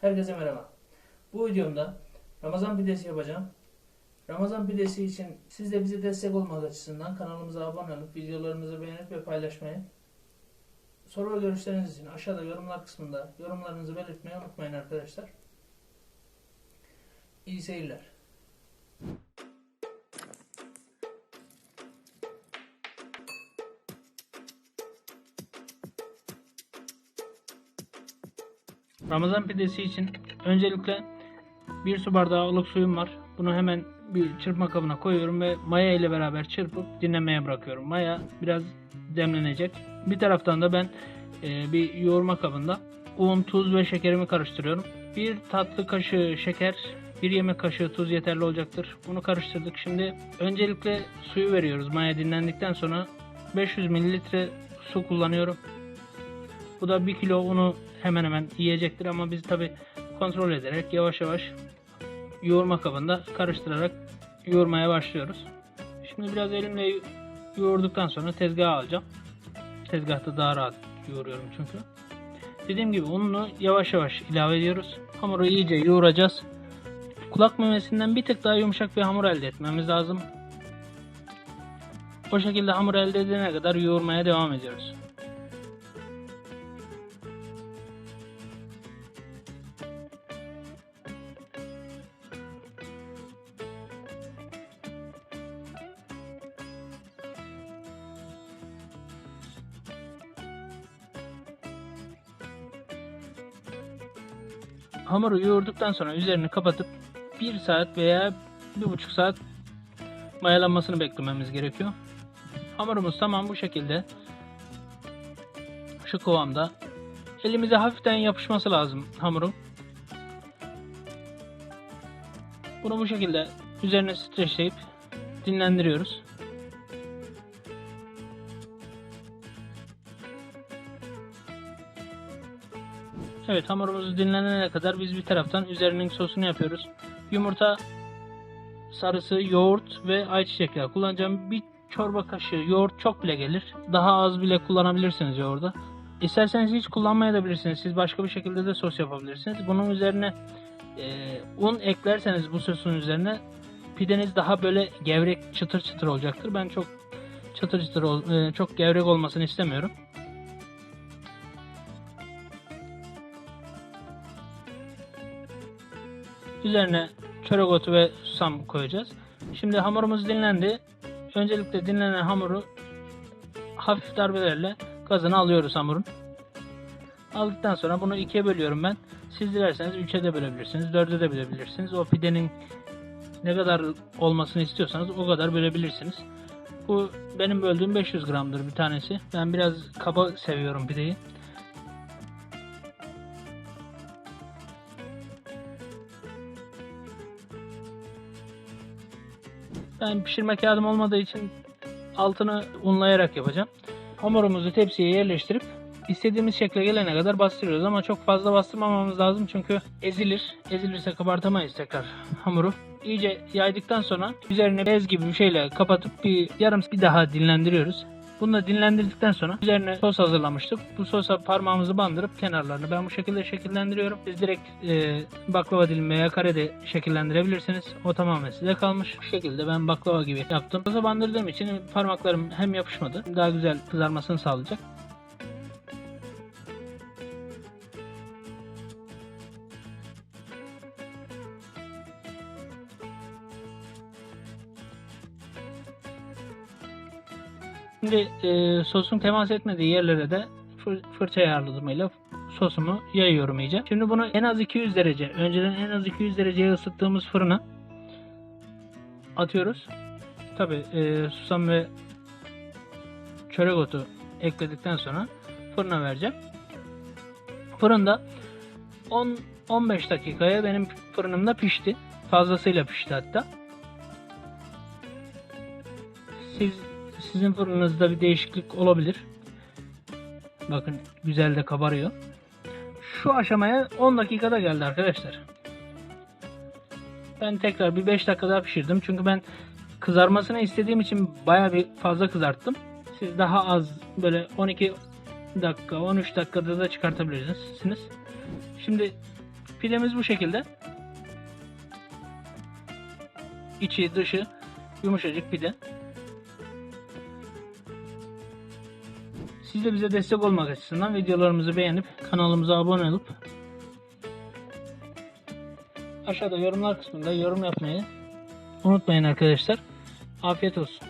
Herkese merhaba. Bu videomda Ramazan pidesi yapacağım. Ramazan pidesi için siz de bize destek olmak açısından kanalımıza abone olup videolarımızı beğenip ve paylaşmayı soru ve görüşleriniz için aşağıda yorumlar kısmında yorumlarınızı belirtmeyi unutmayın arkadaşlar. İyi seyirler. Ramazan pidesi için öncelikle bir su bardağı ılık suyum var. Bunu hemen bir çırpma kabına koyuyorum ve maya ile beraber çırpıp dinlemeye bırakıyorum. Maya biraz demlenecek. Bir taraftan da ben e, bir yoğurma kabında un, tuz ve şekerimi karıştırıyorum. Bir tatlı kaşığı şeker, bir yemek kaşığı tuz yeterli olacaktır. Bunu karıştırdık. Şimdi öncelikle suyu veriyoruz. Maya dinlendikten sonra 500 mililitre su kullanıyorum. Bu da 1 kilo unu hemen hemen yiyecektir ama biz tabi kontrol ederek yavaş yavaş yoğurma kabında karıştırarak yoğurmaya başlıyoruz. Şimdi biraz elimle yo- yoğurduktan sonra tezgaha alacağım. Tezgahta daha rahat yoğuruyorum çünkü. Dediğim gibi ununu yavaş yavaş ilave ediyoruz. Hamuru iyice yoğuracağız. Kulak memesinden bir tık daha yumuşak bir hamur elde etmemiz lazım. O şekilde hamur elde edene kadar yoğurmaya devam ediyoruz. Hamuru yoğurduktan sonra üzerini kapatıp 1 saat veya 1,5 saat mayalanmasını beklememiz gerekiyor. Hamurumuz tamam bu şekilde. Şu kıvamda. Elimize hafiften yapışması lazım hamurun. Bunu bu şekilde üzerine streçleyip dinlendiriyoruz. Evet hamurumuz dinlenene kadar biz bir taraftan üzerinin sosunu yapıyoruz. Yumurta sarısı, yoğurt ve ayçiçek yağı kullanacağım. Bir çorba kaşığı yoğurt çok bile gelir. Daha az bile kullanabilirsiniz yoğurda. İsterseniz hiç kullanmayabilirsiniz. Siz başka bir şekilde de sos yapabilirsiniz. Bunun üzerine e, un eklerseniz bu sosun üzerine pideniz daha böyle gevrek çıtır çıtır olacaktır. Ben çok çıtır çıtır ol- e, çok gevrek olmasını istemiyorum. Üzerine çörek otu ve susam koyacağız. Şimdi hamurumuz dinlendi. Öncelikle dinlenen hamuru hafif darbelerle gazını alıyoruz hamurun. Aldıktan sonra bunu ikiye bölüyorum ben. Siz dilerseniz üçe de bölebilirsiniz, dörde de bölebilirsiniz. O pidenin ne kadar olmasını istiyorsanız o kadar bölebilirsiniz. Bu benim böldüğüm 500 gramdır bir tanesi. Ben biraz kaba seviyorum pideyi. Ben pişirme kağıdım olmadığı için altını unlayarak yapacağım. Hamurumuzu tepsiye yerleştirip istediğimiz şekle gelene kadar bastırıyoruz ama çok fazla bastırmamamız lazım çünkü ezilir. Ezilirse kabartamayız tekrar hamuru. İyice yaydıktan sonra üzerine bez gibi bir şeyle kapatıp bir yarım bir daha dinlendiriyoruz. Bunu da dinlendirdikten sonra üzerine sos hazırlamıştık. Bu sosa parmağımızı bandırıp kenarlarını ben bu şekilde şekillendiriyorum. Siz direkt e, baklava dilimi veya kare de şekillendirebilirsiniz. O tamamen size kalmış. Bu şekilde ben baklava gibi yaptım. Sosa bandırdığım için parmaklarım hem yapışmadı daha güzel kızarmasını sağlayacak. Şimdi e, sosun temas etmediği yerlere de fır, fırça yardımıyla sosumu yayıyorum iyice. Şimdi bunu en az 200 derece, önceden en az 200 dereceye ısıttığımız fırına atıyoruz. Tabi e, susam ve çörek otu ekledikten sonra fırına vereceğim. Fırında 10-15 dakikaya benim fırınımda pişti. Fazlasıyla pişti hatta. Siz sizin fırınınızda bir değişiklik olabilir. Bakın güzel de kabarıyor. Şu aşamaya 10 dakikada geldi arkadaşlar. Ben tekrar bir 5 dakika daha pişirdim. Çünkü ben kızarmasını istediğim için baya bir fazla kızarttım. Siz daha az böyle 12 dakika 13 dakikada da çıkartabilirsiniz. Şimdi Pidemiz bu şekilde. İçi dışı yumuşacık pide. Siz de bize destek olmak açısından videolarımızı beğenip kanalımıza abone olup aşağıda yorumlar kısmında yorum yapmayı unutmayın arkadaşlar. Afiyet olsun.